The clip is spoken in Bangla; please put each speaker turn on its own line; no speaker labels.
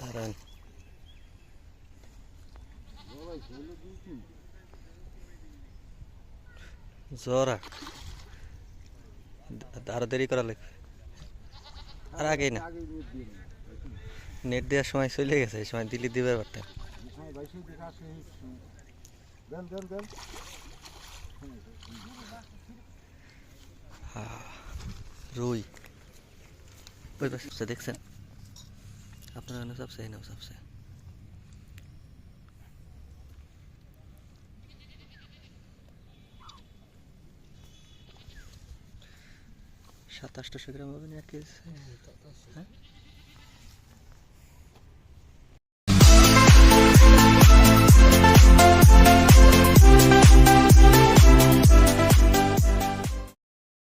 দাঁড়ান। জরা। তাড়াতাড়ি করা লাগবে। আর আগে না। নেট দেওয়ার সময় চলে গেছে সময় দিল্লি দিবার পারতেন
দেন দেন দেন।
রুই। ওই দেখছেন? আপনার ওখানে সবচেয়ে নাও সবচেয়ে সাত আটশোশো গ্রাম হবে না, এক কেজি। হ্যাঁ?